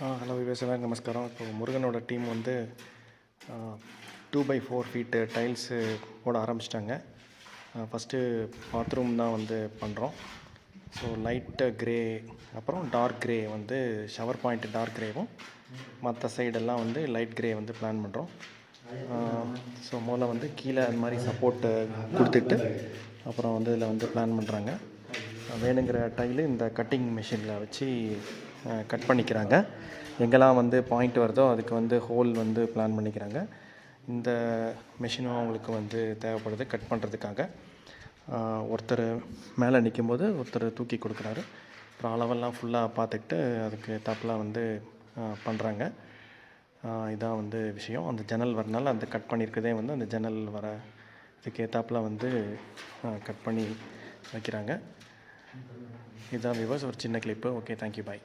Hello wives நமஸ்காரம். இப்போ முருகனோட டீம் வந்து two by four feet tiles போட ஆரம்பிச்சிட்டாங்க. ஃபஸ்ட்டு பாத்ரூம் தான் வந்து பண்ணுறோம் ஸோ லைட்டு க்ரே அப்புறம் டார்க் க்ரே வந்து ஷவர் பாயிண்ட் டார்க் க்ரேவும் மற்ற சைடெல்லாம் வந்து லைட் க்ரே வந்து பிளான் பண்ணுறோம் ஸோ முதல்ல வந்து கீழே அது மாதிரி சப்போர்ட்டு கொடுத்துட்டு அப்புறம் வந்து இதில் வந்து பிளான் பண்ணுறாங்க வேணுங்கிற டைலு இந்த கட்டிங் மிஷினில் வச்சு கட் பண்ணிக்கிறாங்க. எங்கெல்லாம் வந்து பாயிண்ட் வருதோ அதுக்கு வந்து ஹோல் வந்து பிளான் பண்ணிக்கிறாங்க. இந்த மிஷினும் அவங்களுக்கு வந்து தேவைப்படுது கட் பண்ணுறதுக்காக ஒருத்தர் மேலே நிற்கும்போது ஒருத்தர் தூக்கி கொடுக்குறாரு. அப்புறம் அளவெல்லாம் ஃபுல்லாக பார்த்துக்கிட்டு அதுக்கு தப்பெலாம் வந்து பண்ணுறாங்க இதான் வந்து விஷயம். அந்த ஜன்னல் வரனால அந்த கட் பண்ணியிருக்கதே வந்து அந்த ஜன்னல் வர இதுக்கு வந்து கட் பண்ணி வைக்கிறாங்க. இதுதான் விவர்ஸ் ஒரு சின்ன கிளிப்பு ஓகே தேங்க்யூ பாய்